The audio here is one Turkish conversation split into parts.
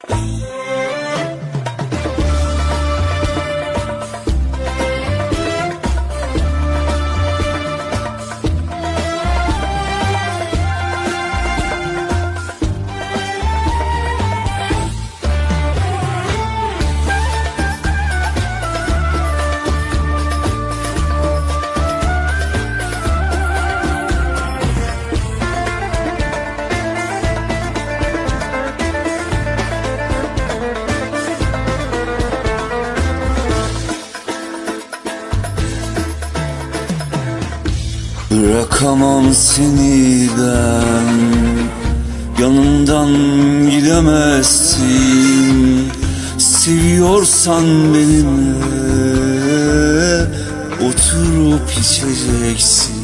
Thank. Bırakamam seni ben. Yanımdan gidemezsin. Seviyorsan benimle Oturup içeceksin.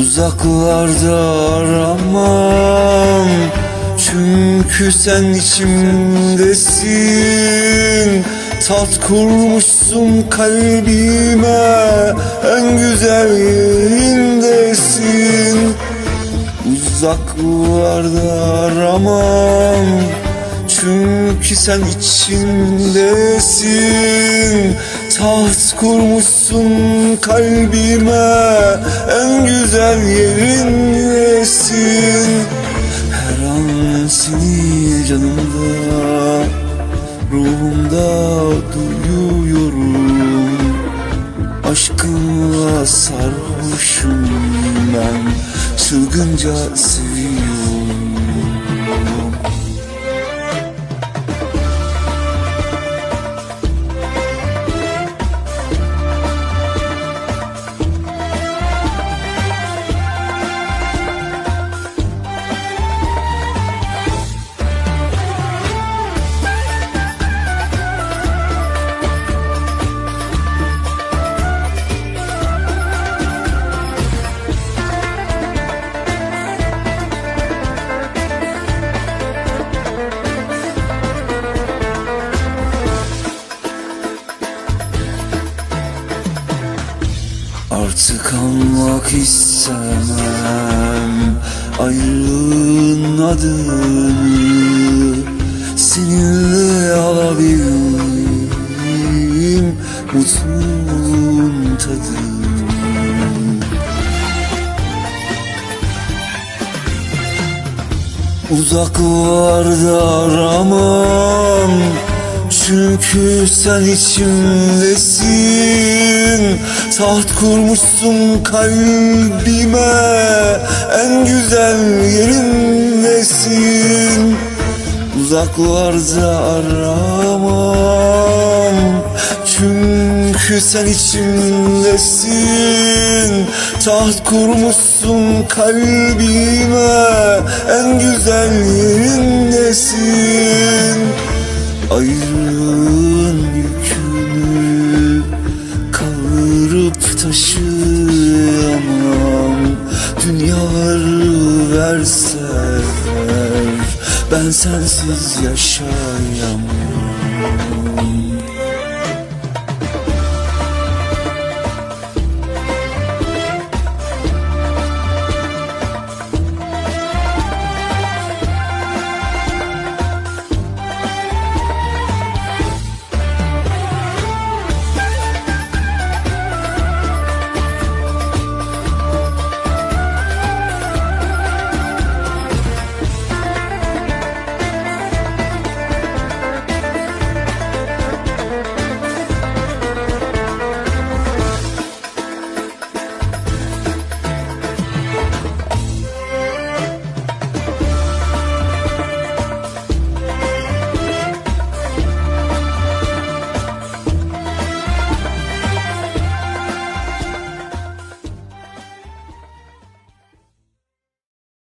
Uzaklarda aramam. Çünkü sen içimdesin Tat kurmuşsun kalbime En güzel yerindesin. Uzaklarda aramam Çünkü sen içimdesin Taht kurmuşsun kalbime En güzel yerindesin. Her an seni canımda Ruhumda duyuyorum. Aşkınla sarhoşum ben. Çılgınca seviyorum Artık almak istemem Ayrılığın adını Seninle alabildim Mutluluğun tadını. Uzaklarda aramam Çünkü sen içimdesin Taht kurmuşsun kalbime En güzel yerindesin Uzaklarda aramam Çünkü sen içimdesin. Taht kurmuşsun kalbime En güzel yerindesin Ayrılığın Ben sensiz yaşayamam